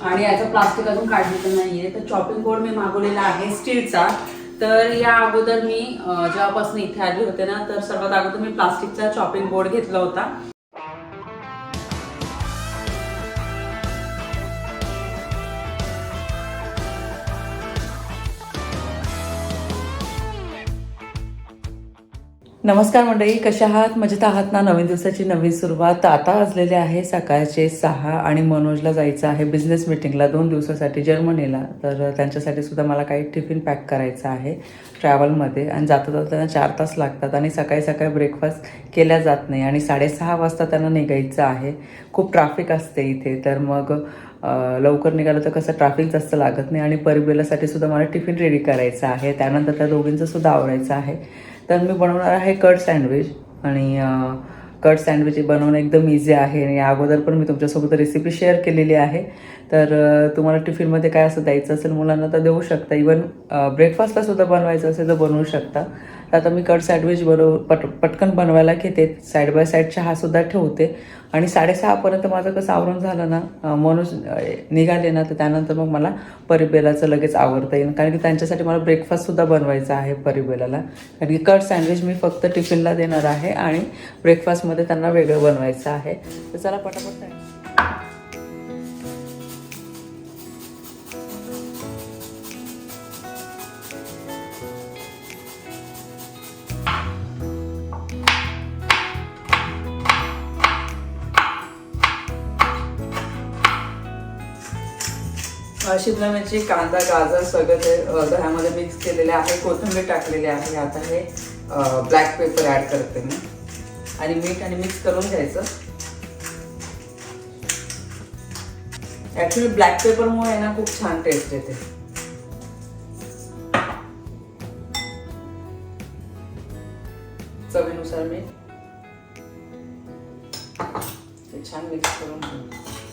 आणि याचं प्लास्टिक अजून काढलेलं नाहीये. तर चॉपिंग बोर्ड मी मागवलेला आहे स्टीलचा. तर या अगोदर मी जेव्हापासून इथे आली होते ना तर सर्वात अगोदर मी प्लास्टिकचा चॉपिंग बोर्ड घेतला होता. नमस्कार मंडळी कशा आहात? मजेत आहात ना? नवीन दिवसाची नवीन सुरुवात. आता असलेली आहे सकाळचे सहा आणि मनोजला जायचं आहे बिझनेस मिटिंगला दोन दिवसासाठी जर्मनीला. तर त्यांच्यासाठी सुद्धा मला काही टिफिन पॅक करायचं आहे ट्रॅव्हलमध्ये आणि जाता जाता त्यांना चार तास लागतात आणि सकाळी सकाळी ब्रेकफास्ट केल्या जात नाही. आणि साडेसहा वाजता त्यांना निघायचं आहे. खूप ट्रॅफिक असते इथे. तर मग लवकर निघालं तर कसं ट्रॅफिक जास्त लागत नाही. आणि परिबेलासाठी सुद्धा मला टिफिन रेडी करायचं आहे. त्यानंतर त्या दोघींचं सुद्धा आवडायचं आहे. तर मी बनवणार आहे कट सँडविच. आणि कट सँडविच बनवणं एकदम इझी आहे. आणि अगोदर पण मी तुमच्यासोबत रेसिपी शेअर केलेली आहे. तर तुम्हाला टिफिनमध्ये काय असं द्यायचं असेल मुलांना तर देऊ शकता. इवन ब्रेकफास्टला सुद्धा बनवायचं असेल तर बनवू शकता. तर आता मी कट सँडविच बरोबर पट पटकन बनवायला घेते. साईड बाय साईड चहासुद्धा ठेवते. आणि साडेसहापर्यंत माझं कसं आवरून झालं ना म्हणून मनोज निघाले ना तर त्यानंतर मग मला परिबेलाचं लगेच आवडता येईल. कारण की त्यांच्यासाठी मला ब्रेकफास्टसुद्धा बनवायचा आहे परिबेलाला. कारण की कट सँडविच मी फक्त टिफिनला देणार आहे आणि ब्रेकफास्टमध्ये त्यांना वेगळं बनवायचं आहे. तर चला पटापट शिमला मिरची म्हणजे कांदा गाजर सगळं ते दह्यामध्ये मिक्स केलेले आहे. कोथिंबीर टाकलेली आहे. आता हे ब्लॅक पेपर ॲड करते मी. आणि मीठ आणि मिक्स करून घ्यायचं. ॲक्च्युली ब्लॅक पेपरमुळे आहे ना खूप छान टेस्ट येते. चवीनुसार मी ते छान मिक्स करून घेऊ.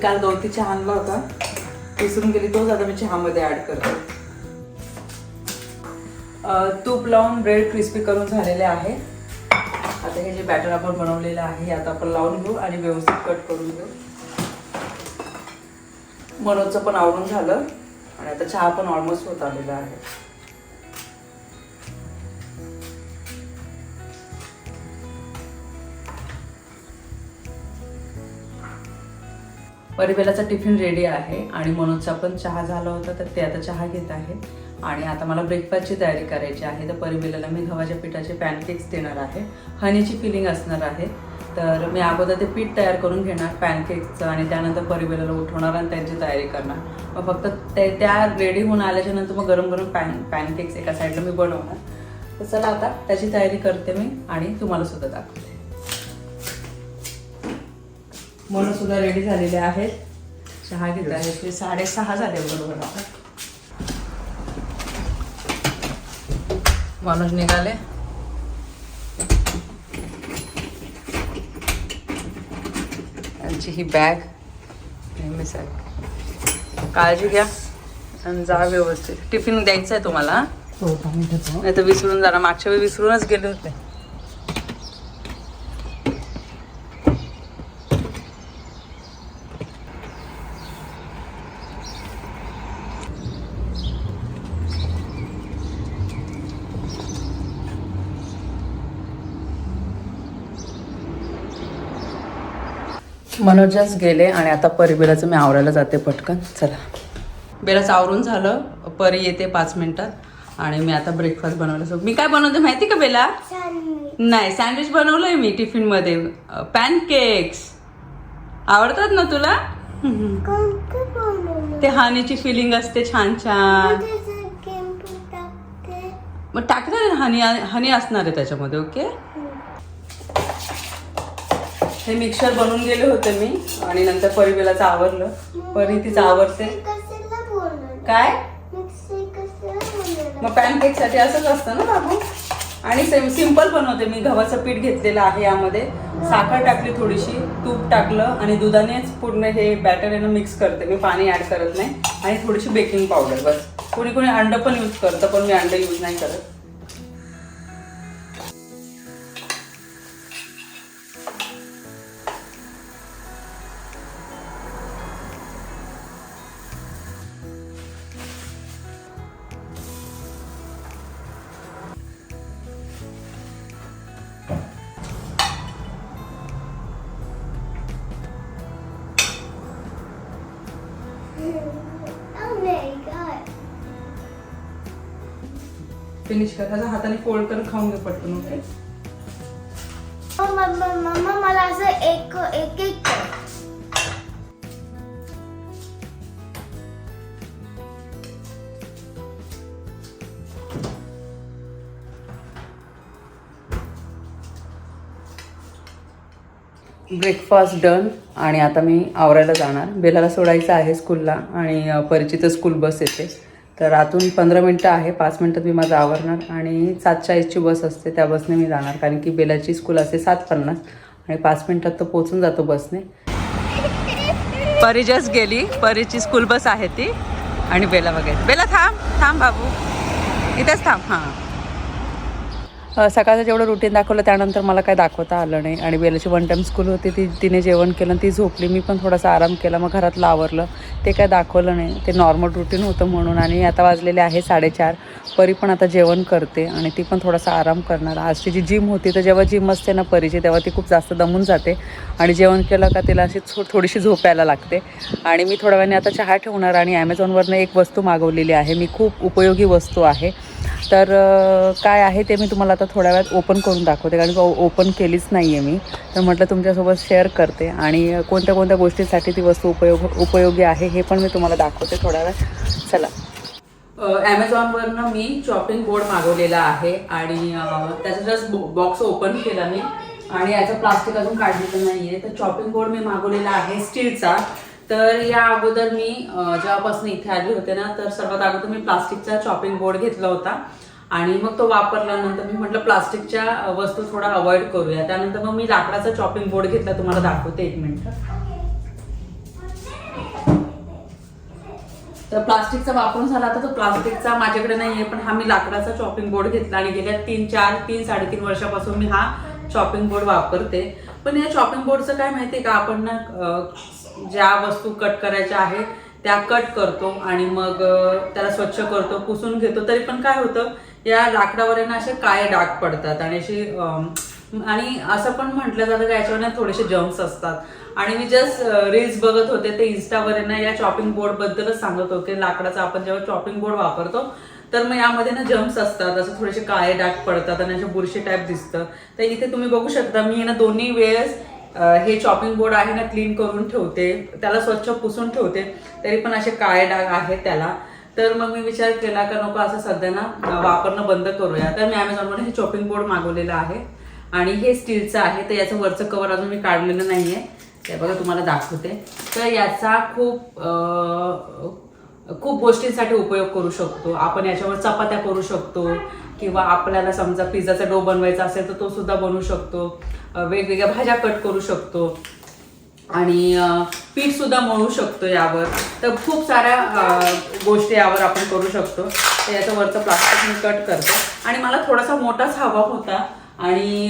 काल गवती चहा आणला होता. विसरून गेली तोच आता मी चहामध्ये ऍड करते. तूप लावून ब्रेड क्रिस्पी करून झालेले आहे. आता हे जे बॅटर आपण बनवलेलं आहे आता आपण लावून घेऊ आणि व्यवस्थित कट करून घेऊ. मनोजचं पण आवडून झालं. आणि आता चहा पण ऑलमोस्ट होत आलेला आहे. परिबेलाचा टिफिन रेडी आहे आणि मनोजचा पण चहा झाला होता तर ते आता चहा घेत आहे. आणि आता मला ब्रेकफास्टची तयारी करायची आहे. तर परिबेलाला मी गव्हाच्या पिठाचे पॅनकेक्स देणार आहे. हनीची फिलिंग असणार आहे. तर मी अगोदर ते पीठ तयार करून घेणार पॅनकेक्सचं आणि त्यानंतर परिबेलाला उठवणार आणि त्यांची तयारी करणार. मग फक्त ते त्या रेडी होऊन आल्याच्यानंतर मग गरम गरम पॅन पॅनकेक्स एका साईडला मी बनवणार. तर चला आता त्याची तयारी करते मी आणि तुम्हाला सुद्धा दाखवते. म्हणून सुद्धा रेडी झालेले आहेत. चहा घेत आहेत. ते साडेसहा झाले बरोबर आता. माणूस निघाले. त्यांची ही बॅग नेहमीच आहे काळजी घ्या. आणि जा व्यवस्थित. टिफिन द्यायचा आहे तुम्हाला नाही तर विसरून जाणार. मागच्या वेळी विसरूनच गेले होते. मनोजच गेले आणि आता परी बेलाचं मी आवरायला जाते पटकन. चला. बेलाचं आवरून झालं. परी येते पाच मिनिटात. आणि मी आता ब्रेकफास्ट बनवलं. सो मी काय बनवते माहिती का बेला? नाही सँडविच बनवलंय मी टिफिनमध्ये पॅनकेक्स आवडतात ना तुला? ते हानीची फिलिंग असते छान छान. मग टाकणार हनी हनी असणार आहे त्याच्यामध्ये ओके हे मिक्सर बनवून गेले होते मी आणि नंतर परिबेलाचं आवरलं. परी तिचं आवरते. काय? मग पॅनकेकसाठी असंच असतं ना बाबू? आणि सेम सिंपल बनवते मी. गव्हाचं पीठ घेतलेलं आहे यामध्ये. साखर टाकली थोडीशी तूप टाकलं आणि दुधानेच पूर्ण हे बॅटर आहे ना मिक्स करते. मी पाणी ॲड करत नाही. आणि थोडीशी बेकिंग पावडर बस. कोणी कोणी अंड पण यूज करतं पण मी अंड यूज नाही करत. फिनिश कर त्याचा हाताने फोल्ड करून खाऊन घे पटकन ओके मम्मा मम्मा मम्मा मला असं एक एक एक कर. ब्रेकफास्ट डन आणि आता मी आवरायला जाणार. बेलाला सोडायचं आहे स्कूलला आणि परिचित स्कूल बस येते. तर आतून पंधरा मिनटं आहे पाच मिनटात मी माझं आवरणार आणि सात चाळीसची बस असते त्या बसने मी जाणार. कारण की बेलाची स्कूल असते सात पन्नास आणि पाच मिनटात तर पोचून जातो बसने. परी जस्ट गेली. परीची स्कूल बस आहे ती आणि बेला वगैरे. बेला थांब थांब बाबू. इथेच थांब. हां. सकाळचं जेवढं रुटीन दाखवलं त्यानंतर मला काय दाखवता आलं नाही. आणि बेलाची वन टाईम स्कूल होती ती तिने जेवण केलं ती झोपली. मी पण थोडासा आराम केला मग घरातलं आवरलं. ते काय दाखवलं नाही. ते नॉर्मल रुटीन होतं म्हणून. आणि आता वाजलेले आहे साडेचार. परी पण आता जेवण करते आणि ती पण थोडासा आराम करणार. आज तिची जिम होती तर जेव्हा जिम असते ना परीची तेव्हा ती खूप जास्त दमून जाते. आणि जेवण केलं का तिला अशी थो थोडीशी झोपायला लागते. आणि मी थोड्या वेळाने आता चहा ठेवणार आणि ॲमेझॉनवरनं एक वस्तू मागवलेली आहे. मी खूप उपयोगी वस्तू आहे. तर काय आहे ते मी तुम्हाला आता थोड्या वेळात ओपन करून दाखवते कारण ओपन केलीच नाही आहे मी. तर म्हटलं तुमच्यासोबत शेअर करते आणि कोणत्या कोणत्या गोष्टीसाठी ती वस्तू उपयोग उपयोगी आहे हे पण मी तुम्हाला दाखवते थोड्या वेळात. चला. ॲमेझॉनवरनं मी चॉपिंग बोर्ड मागवलेला आहे आणि त्याचा जस्ट बॉक्स ओपन केला मी. आणि याचं प्लास्टिक अजून काढलेलं नाही आहे तर चॉपिंग बोर्ड मी मागवलेला आहे स्टीलचा तर या अगोदर मी जेव्हापासून इथे आले होते ना तर सर्वात अगोदर मी प्लास्टिकचा चॉपिंग बोर्ड घेतला होता. आणि मग तो वापरल्यानंतर मी म्हटलं प्लास्टिकच्या वस्तू थोडा अवॉइड करूया. त्यानंतर मग मी लाकडाचा चॉपिंग बोर्ड घेतला तुम्हाला दाखवते एक मिनिट. तर प्लास्टिकचा वापरून झाला आता तो प्लास्टिकचा माझ्याकडे नाहीये पण हा मी लाकडाचा चॉपिंग बोर्ड घेतला आणि गेल्या तीन चार तीन साडेतीन वर्षापासून मी हा चॉपिंग बोर्ड वापरते. पण या चॉपिंग बोर्डचं काय माहितीये का आपण ना ज्या वस्तू कट करायच्या आहेत त्या कट करतो आणि मग त्याला स्वच्छ करतो पुसून घेतो. तरी पण काय होतं या लाकडावर आहे ना असे काळे डाग पडतात आणि अशी आणि असं पण म्हटलं जातं का याच्यावर ना थोडेसे जम्स असतात. आणि मी जस्ट रील्स बघत होते ते इन्स्टावर ना या चॉपिंग बोर्ड बद्दलच सांगत होते. लाकडाचा आपण जेव्हा चॉपिंग बोर्ड वापरतो तर मग यामध्ये ना जम्स असतात असं थोडेसे काळे डाग पडतात आणि असे बुरशी टाईप दिसतं. तर इथे तुम्ही बघू शकता मी ना दोन्ही वेळेस हे चॉपिंग बोर्ड आहे ना क्लीन करून ठेवते. त्याला स्वच्छ पुसून ठेवते. तरी पण असे काळे डाग आहेत त्याला. तर मग मी विचार केला का नको असं सध्या ना वापरणं बंद करूया. तर मी अमेझॉनवर हे चॉपिंग बोर्ड मागवलेलं आहे. आणि हे स्टीलचं आहे तर याचं वरचं कवर अजून मी काढलेलं नाही ते बघा तुम्हाला दाखवते. तर याचा खूप खूप गोष्टींसाठी उपयोग करू शकतो. आपण याच्यावर चपात्या करू शकतो. किंवा आपल्याला समजा पिझ्झाचा डो बनवायचा असेल तर तो सुद्धा बनवू शकतो. वेगवेगळ्या भाज्या कट करू शकतो. आणि पीठ सुद्धा मळू शकतो यावर. तर खूप साऱ्या गोष्टी यावर आपण करू शकतो. तर याचं वरचं प्लास्टिक मी कट करते. आणि मला थोडासा मोठाच हवा होता. आणि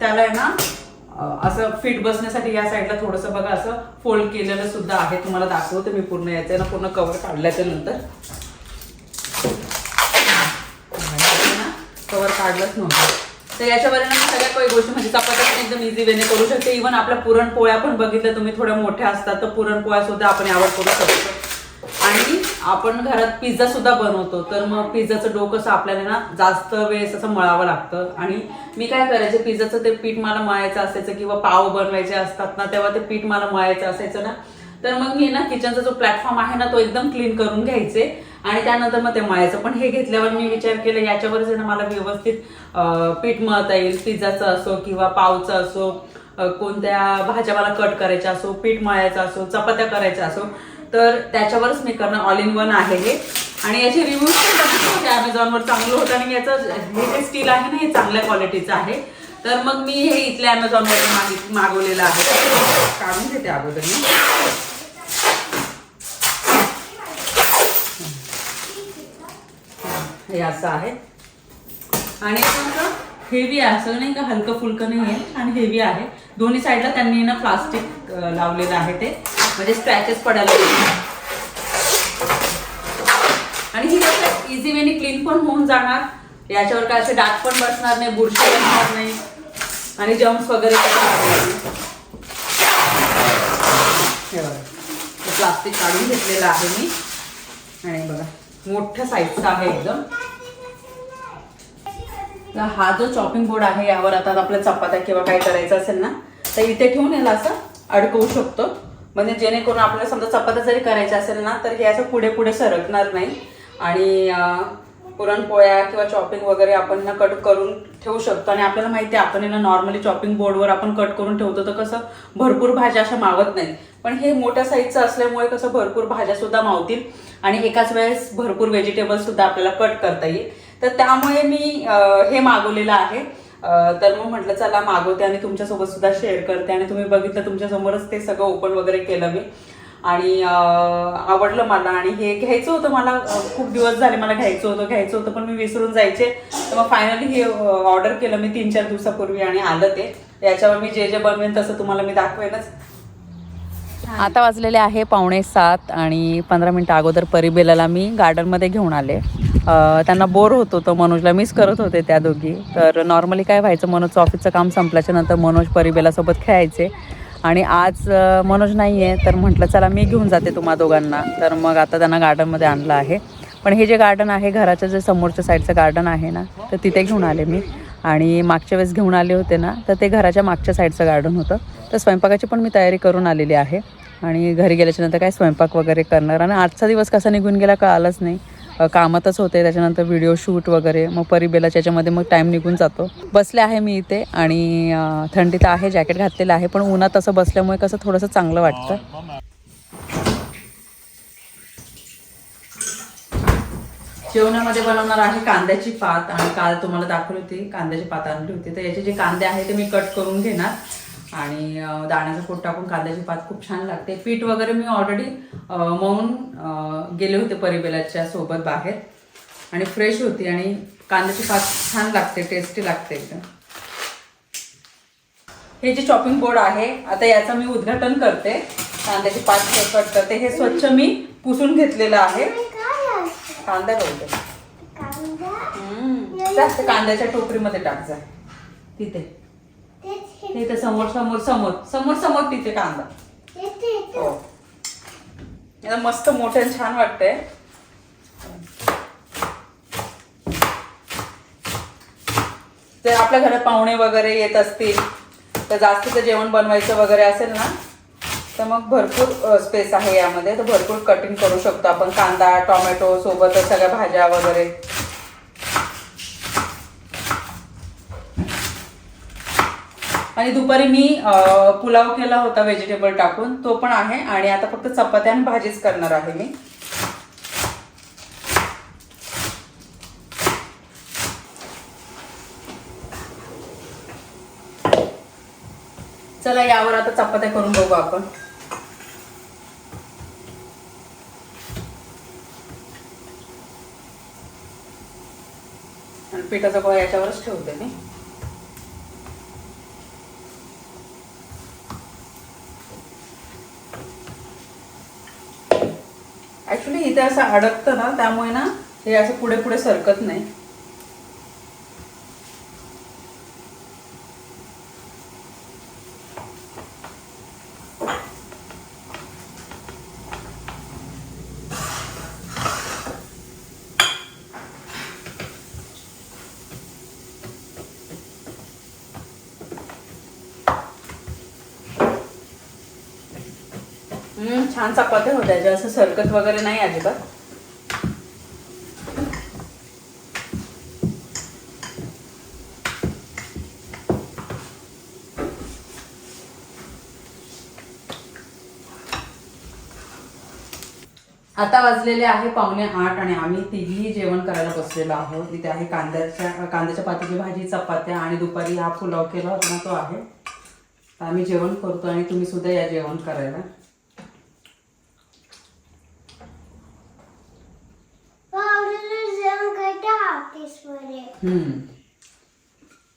त्याला आहे ना असं फिट बसण्यासाठी या साईडला थोडंसं बघा असं फोल्ड केलेलं सुद्धा आहे. तुम्हाला दाखवते मी पूर्ण याचं. ना पूर्ण कवर काढल्याच्या नंतर. कवर काढलंच नव्हतं. तर याच्यावर ना मी सगळ्या काही गोष्टी म्हणजे चपात्या पण एकदम इझी वेने करू शकते. इव्हन आपल्या पुरणपोळ्या पण बघितल्या तुम्ही थोड्या मोठ्या असतात तर पुरणपोळ्या सुद्धा आपण यावर करू शकतो. आणि आपण घरात पिझ्झा सुद्धा बनवतो. तर मग पिझ्झाचं डोकं असं आपल्याला ना जास्त वेळेस असं मळावं लागतं. आणि मी काय करायचे पिझ्झाचं ते पीठ मला मळायचं असायचं किंवा पाव बनवायचे असतात ना तेव्हा ते पीठ मला मळायचं असायचं ना. तर मग मी ना किचनचा जो प्लॅटफॉर्म आहे ना तो एकदम क्लीन करून घ्यायचे. आणि त्यानंतर मग ते मळायचं पण हे घेतल्यावर मी विचार केला याच्यावरच आहे ना मला व्यवस्थित पीठ मळता येईल पिझ्झाचं असो किंवा पावचं असो कोणत्या भाज्या मला कट करायच्या असो पीठ मळायचं असो चपात्या करायच्या असो तर त्याच्यावरच मी करणं ऑल इन वन आहे हे. आणि याचे रिव्ह्यूज पण तसेच होते अमेझॉनवर चांगलं होतं आणि याचं हे जे स्टील आहे ना हे चांगल्या क्वालिटीचं आहे. तर मग मी हे इथल्या अमेझॉनवरून मागित मागवलेलं आहे. काढून घेते अगोदर मी. हे असं आहे. आणि हेवी आहे असं नाही का हलकं फुलकं नाही आहे आणि हेवी आहे. दोन्ही साईडला त्यांनी ना प्लास्टिक लावलेलं आहे ते. म्हणजे स्क्रॅचेस पडायला आणि ही कसं इझी वेनी क्लीन पण होऊन जाणार. याच्यावर काय असे डाग पण बसणार नाही बुरशी बसणार नाही. आणि जम्स वगैरे प्लास्टिक काढून घेतलेलं आहे मी. आणि बघा मोठ्या साईजचं आहे एकदम. तर हा जो चॉपिंग बोर्ड आहे यावर आता आपल्या चपात्या किंवा काय करायचं असेल ना तर इथे ठेवून याला असं अडकवू शकतो. म्हणजे जेणेकरून आपल्याला समजा चपात्या जरी करायच्या असेल ना तर हे असं पुढे पुढे सरकणार नाही. आणि पुरणपोळ्या किंवा चॉपिंग वगैरे आपण ना कट करून ठेवू शकतो. आणि आपल्याला माहिती आहे आपण ना नॉर्मली चॉपिंग बोर्डवर आपण कट करून ठेवतो तर कसं भरपूर भाज्या अशा मावत नाही पण हे मोठ्या साईजचं असल्यामुळे कसं भरपूर भाज्या सुद्धा मावतील. आणि एकाच वेळेस भरपूर व्हेजिटेबल सुद्धा आपल्याला कट करता येईल. तर त्यामुळे मी हे मागवलेलं आहे. तर मग म्हटलं चला मागवते आणि तुमच्यासोबत सुद्धा शेअर करते. आणि तुम्ही बघितलं तुमच्यासमोरच ते सगळं ओपन वगैरे केलं मी. आणि आवडलं मला. आणि हे घ्यायचं होतं मला खूप दिवस झाले मला घ्यायचं होतं घ्यायचं होतं पण मी विसरून जायचे. तर मग फायनली हे ऑर्डर केलं मी तीन चार दिवसापूर्वी आणि आलं ते. याच्यावर मी जे जे बनवेन तसं तुम्हाला मी दाखवेनच. आता वाजलेले आहे पावणे सात आणि पंधरा मिनटं अगोदर परिबेलाला मी गार्डनमध्ये घेऊन आले. त्यांना बोर होत होतं मनोजला मिस करत होते त्या दोघी. तर नॉर्मली काय व्हायचं मनोजचं ऑफिसचं काम संपल्याच्या नंतर मनोज परिबेलासोबत खेळायचे. आणि आज मनोज नाही आहे तर म्हटलं चला मी घेऊन जाते तुम्हा दोघांना. तर मग आता त्यांना गार्डनमध्ये आणलं आहे. पण हे जे गार्डन आहे घराच्या जे समोरच्या साईडचं गार्डन आहे ना तर तिथे घेऊन आले मी. आणि मागच्या वेळेस घेऊन आले होते ना तर ते घराच्या मागच्या साईडचं गार्डन होतं. तर स्वयंपाकाची पण मी तयारी करून आलेली आहे. आणि घरी गेल्याच्यानंतर काय स्वयंपाक वगैरे करणार. आणि आजचा दिवस कसा निघून गेला कळालंच नाही. कामातच होते त्याच्यानंतर व्हिडिओ शूट वगैरे मग परिबेला त्याच्यामध्ये मग टाईम निघून जातो. बसले आहे मी इथे आणि थंडी तर आहे जॅकेट घातलेलं आहे पण उन्हात असं बसल्यामुळे कसं थोडंसं चांगलं वाटतं. जेवणामध्ये बनवणार आहे कांद्याची पात आणि काल तुम्हाला दाखवली होती कांद्याची पात आणली होती. तर याचे जे कांदे आहे ते मी कट करून घेणार. आणि दाण्याचं पोट टाकून कांद्याची पात खूप छान लागते. पीठ वगैरे मी ऑलरेडी मऊन गेले होते परिबेलाच्या सोबत बाहेर. आणि फ्रेश होती आणि कांद्याची पात छान लागते टेस्टी लागते एकदम. हे जे चॉपिंग बोर्ड आहे आता याचं मी उद्घाटन करते. कांद्याची पात कट करते. हे स्वच्छ मी पुसून घेतलेलं आहे? कांदा बोलते कांद्याच्या टोकरीमध्ये टाक जा. तिथे. हे- तिथे समोर समोर समोर समोर समोर तिथे कांदा. हे. याला मस्त मोठे आणि छान वाटतंय. जर आपल्या घरात पाहुणे वगैरे येत असतील तर जास्तीचं जेवण बनवायचं वगैरे असेल ना तर मग भरपूर स्पेस आहे यामध्ये. तर भरपूर कटिंग करू शकतो आपण. कांदा टोमॅटो सोबतच सगळ्या भाज्या वगैरे. आणि दुपारी मी पुलाव केला होता व्हेजिटेबल टाकून तो पण आहे आणि आता फक्त चपात्या आणि भाजीच करणार आहे मी. चला यावर आता चपात्या करून बघू आपण. आणि पिठाचा गोळा याच्यावरच ठेवते मी ऍक्च्युली इथे असं अडकतं ना त्यामुळे ना हे असं पुढे पुढे सरकत नाही. छान चपात्या होत्या ज्या असं सरकत वगैरे नाही अजिबात. आता वाजलेले आहे पावणे आठ आणि आम्ही तिघी जेवण करायला बसलेलो आहोत. इथे आहे कांद्याच्या कांद्याच्या पातीची भाजी चपात्या आणि दुपारी हा पुलाव केला होता ना तो आहे. तर आम्ही जेवण करतो आणि तुम्ही सुद्धा या जेवण करायला पावडर जेवण करते ऑफिसमध्ये हम्म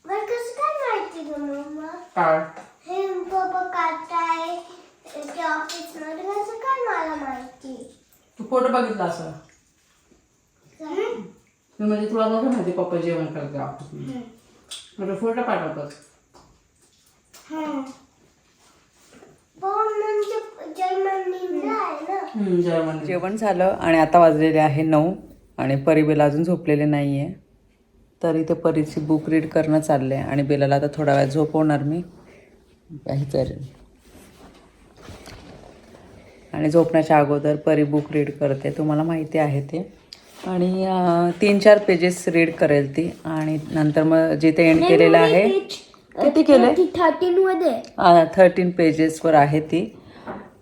मला कसं काय माहिती ग मम्मा काय हे पप्पा काढताय ते ऑफिसमध्ये कसं काय मला माहिती तू फोटो बघितला असं मी म्हणजे तुला नव्हतं माहिती पप्पा जेवण करते ऑफिसमध्ये फोटो पाठवतोस पण म्हणजे जर्मनीला आहे ना जेवण जेवण झालं आणि आता वाजलेले आहे नऊ. आणि परी बेला अजून झोपलेले नाही आहे तर इथे परीची बुक रीड करणं चाललं आहे आणि बेलाला आता थोडा वेळ झोपवणार मी. काहीतरी आणि झोपण्याच्या अगोदर परी बुक रीड करते. तुम्हाला माहिती आहे ते. आणि तीन चार पेजेस रीड करेल ती. आणि नंतर मग जिथे एंड केलेलं आहे. किती केले थर्टीन मध्ये. थर्टीन पेजेसवर आहे ती.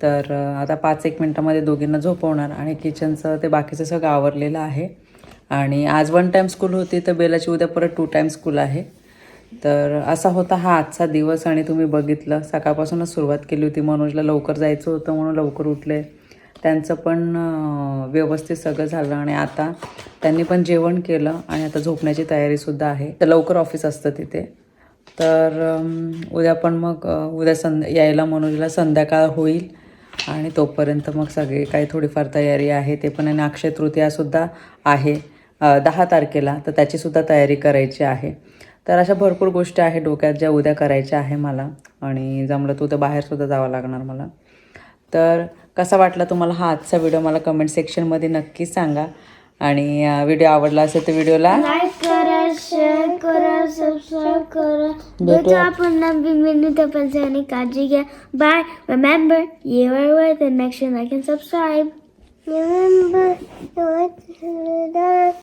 तर आता पाच एक मिनटामध्ये दोघींना झोपवणार आणि किचनचं ते बाकीचं सगळं आवरलेलं आहे. आणि आज वन टाईम स्कूल होती तर बेलाची उद्या परत टू टाईम स्कूल आहे. तर असा होता हा आजचा दिवस आणि तुम्ही बघितलं. सकाळपासूनच सुरुवात केली होती. मनोजला लवकर जायचं होतं म्हणून लवकर उठले. त्यांचं पण व्यवस्थित सगळं झालं आणि आता त्यांनी पण जेवण केलं आणि आता झोपण्याची तयारीसुद्धा आहे. तर लवकर ऑफिस असतं तिथे. तर उद्या पण मग उद्या संध्या यायला मनोजला संध्याकाळ होईल. आणि तोपर्यंत मग सगळे काही थोडीफार तयारी आहे ते पण आणि अक्षय तृतीयासुद्धा आहे दहा तारखेला तर त्याचीसुद्धा तयारी करायची आहे. तर अशा भरपूर गोष्टी आहे डोक्यात ज्या उद्या करायच्या आहे मला आणि जमलं तू तर बाहेरसुद्धा जावं लागणार मला. तर कसा वाटला तुम्हाला हा आजचा व्हिडिओ मला कमेंट सेक्शनमध्ये नक्कीच सांगा. आणि व्हिडिओ आवडला असेल तर व्हिडिओला करा शेअर करा सबस्क्राईब करा भेटूया. भेटू आपण नवीन मिनिट पण काळजी घ्या bye remember you are worth it make sure like and subscribe remember you are worth it.